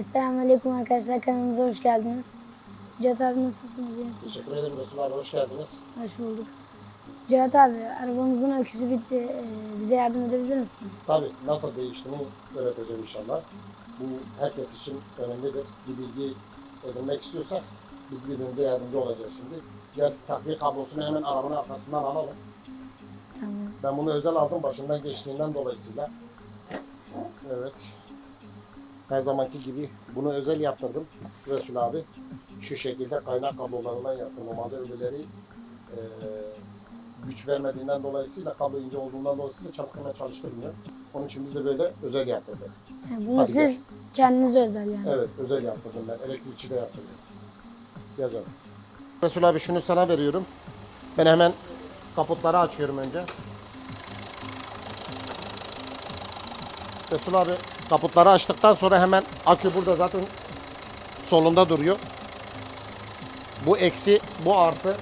Esselamu Aleyküm arkadaşlar kanalımıza hoş geldiniz. Cihat abi nasılsınız iyi misiniz? Teşekkür ederim Resul abi, hoş geldiniz. Hoş bulduk. Cihat abi arabamızın öküzü bitti. Ee, bize yardım edebilir misin? Tabii nasıl değiştiğini öğreteceğim inşallah. Bu herkes için önemlidir. Bir bilgi edinmek istiyorsak biz birbirimize yardımcı olacağız şimdi. Gel takviye kablosunu hemen arabanın arkasından alalım. Tamam. Ben bunu özel aldım başından geçtiğinden dolayısıyla. Evet. Her zamanki gibi bunu özel yaptırdım Resul abi. Şu şekilde kaynak kablolarından yaptım. Normalde öbürleri eee, güç vermediğinden dolayısıyla kablo ince olduğundan dolayısıyla çabuk hemen çalıştırmıyor. Onun için biz de böyle özel yaptırdık. Yani bunu Hadi siz kendiniz özel yani. Evet özel yaptırdım ben. Elektrikçi de yaptırdım. Yazalım. Resul abi şunu sana veriyorum. Ben hemen kaputları açıyorum önce. Resul abi kaputları açtıktan sonra hemen akü burada zaten solunda duruyor. Bu eksi, bu artı.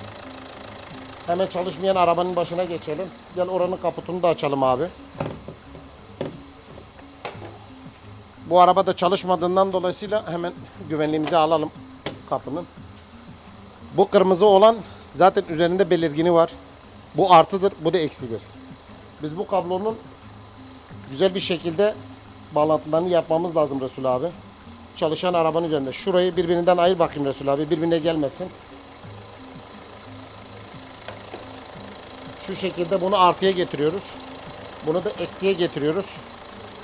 Hemen çalışmayan arabanın başına geçelim. Gel oranın kaputunu da açalım abi. Bu araba da çalışmadığından dolayısıyla hemen güvenliğimizi alalım kapının. Bu kırmızı olan zaten üzerinde belirgini var. Bu artıdır, bu da eksidir. Biz bu kablonun güzel bir şekilde bağlantılarını yapmamız lazım Resul abi. Çalışan arabanın üzerinde. Şurayı birbirinden ayır bakayım Resul abi. Birbirine gelmesin. Şu şekilde bunu artıya getiriyoruz. Bunu da eksiye getiriyoruz.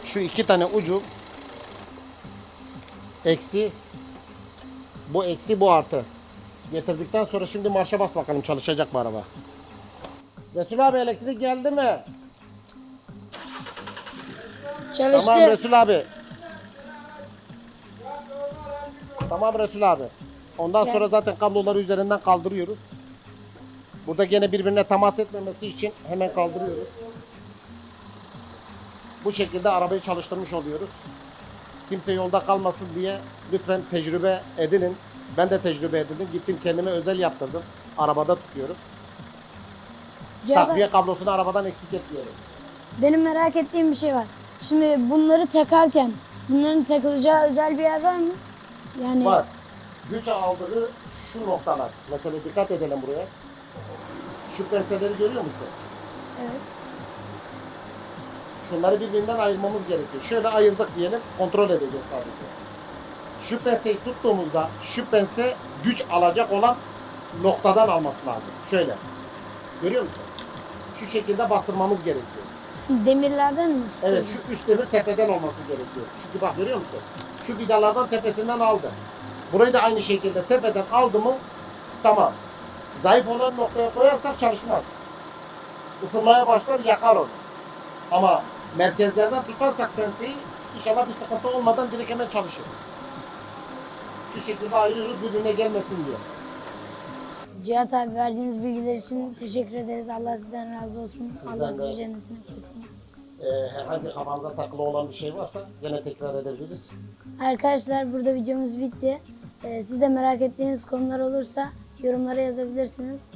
Şu iki tane ucu eksi bu eksi bu artı. Getirdikten sonra şimdi marşa bas bakalım çalışacak mı araba. Resul abi elektrik geldi mi? Çalıştı. Tamam Resul abi. Tamam Resul abi. Ondan Gel. sonra zaten kabloları üzerinden kaldırıyoruz. Burada gene birbirine temas etmemesi için hemen kaldırıyoruz. Bu şekilde arabayı çalıştırmış oluyoruz. Kimse yolda kalmasın diye lütfen tecrübe edinin. Ben de tecrübe edindim. Gittim kendime özel yaptırdım. Arabada tutuyorum. Cihat abi, Takviye kablosunu arabadan eksik etmiyorum. benim merak ettiğim bir şey var. Şimdi bunları takarken bunların takılacağı özel bir yer var mı? Yani Var. Güç aldığı şu noktalar. Mesela dikkat edelim buraya. Şu penseleri görüyor musun? evet. Şunları birbirinden ayırmamız gerekiyor. Şöyle ayırdık diyelim, kontrol edeceğiz sadece. Şu penseyi tuttuğumuzda şu pense güç alacak olan noktadan alması lazım. Şöyle. Görüyor musun? Şu şekilde bastırmamız gerekiyor. Demirlerden mi Evet tutacağız? şu üst demir tepeden olması gerekiyor. Çünkü bak görüyor musun? Şu vidalardan tepesinden aldı. Burayı da aynı şekilde tepeden aldı mı tamam. Zayıf olan noktaya koyarsak çalışmaz. Isınmaya başlar yakar onu. Ama merkezlerden tutarsak penseyi inşallah bir sıkıntı olmadan direkt hemen çalışır. Şu şekilde ayırıyoruz birbirine gelmesin diye. Cihat abi verdiğiniz bilgiler için teşekkür ederiz. Allah sizden razı olsun. Allah de. sizi cennetine koysun. Ee, herhangi kafanıza takılı olan bir şey varsa gene tekrar edebiliriz. Arkadaşlar burada videomuz bitti. Ee, siz de merak ettiğiniz konular olursa yorumlara yazabilirsiniz.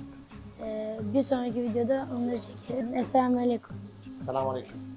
Ee, bir sonraki videoda onları çekelim. Esselamu Aleyküm. Selamun Aleyküm.